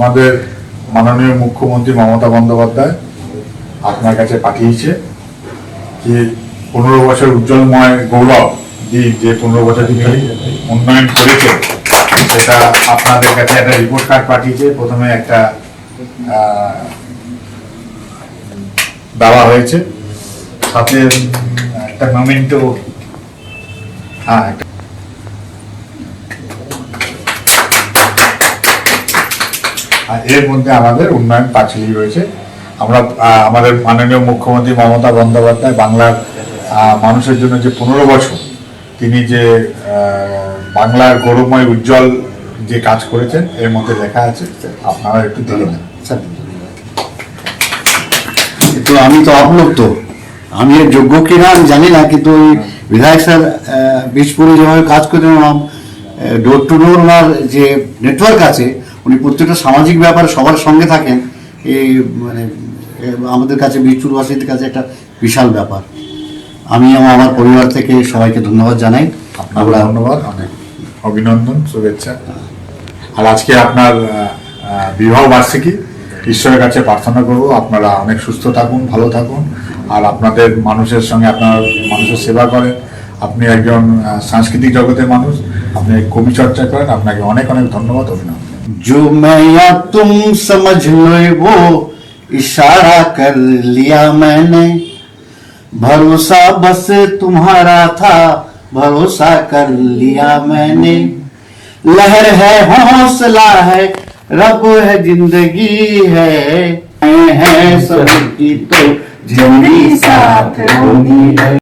আমাদের মাননীয় মুখ্যমন্ত্রী মমতা বন্দ্যোপাধ্যায় আপনার কাছে পাঠিয়েছে যে পনেরো বছর উজ্জ্বলময় গৌরব দ্বীপ যে পনেরো বছর তিনি উন্নয়ন করেছে, সেটা আপনাদের কাছে একটা রিপোর্ট কার্ড পাঠিয়েছে। প্রথমে একটা দেওয়া হয়েছে। সাথে একটা মোমেন্টো হ্যাঁ আর এর মধ্যে আমাদের উন্নয়ন পাঁচিলি রয়েছে। আমরা আমাদের মাননীয় মুখ্যমন্ত্রী মমতা বন্দ্যোপাধ্যায় বাংলার মানুষের জন্য যে পনেরো বছর তিনি যে বাংলার গৌরবময় উজ্জ্বল যে কাজ করেছেন এর মধ্যে লেখা আছে আপনারা একটু দেখে নেন। তো আমি তো অবলুপ্ত। আমি এর যোগ্য কিনা আমি জানি না কিন্তু ওই বিধায়ক স্যার আহ, বীজপুরে যেভাবে কাজ করেন ডোর টু ডোর ওনার যে নেটওয়ার্ক আছে উনি প্রত্যেকটা সামাজিক ব্যাপারে সবার সঙ্গে থাকেন এই মানে আমাদের কাছে বীজপুরবাসীদের কাছে একটা বিশাল ব্যাপার। আমি এবং আমার পরিবার থেকে সবাইকে ধন্যবাদ জানাই। আপনার আমরা ধন্যবাদ অনেক অভিনন্দন শুভেচ্ছা। আর আজকে আপনার বিবাহ বার্ষিকী ঈশ্বরের কাছে প্রার্থনা করব। আপনারা অনেক সুস্থ থাকুন ভালো থাকুন। আর আপনাদের মানুষের সঙ্গে আপনার মানুষের সেবা করেন। আপনি একজন সাংস্কৃতিক জগতের মানুষ আপনি কবি চর্চা করেন। আপনাকে অনেক অনেক ধন্যবাদ অভিনন্দন। जो मैं या तुम समझ लो वो इशारा कर लिया मैंने। भरोसा बस तुम्हारा था, भरोसा कर लिया मैंने। लहर है, हौसला है, रब है, ज़िंदगी है। है सबकी तो ज़िंदगी साथ है।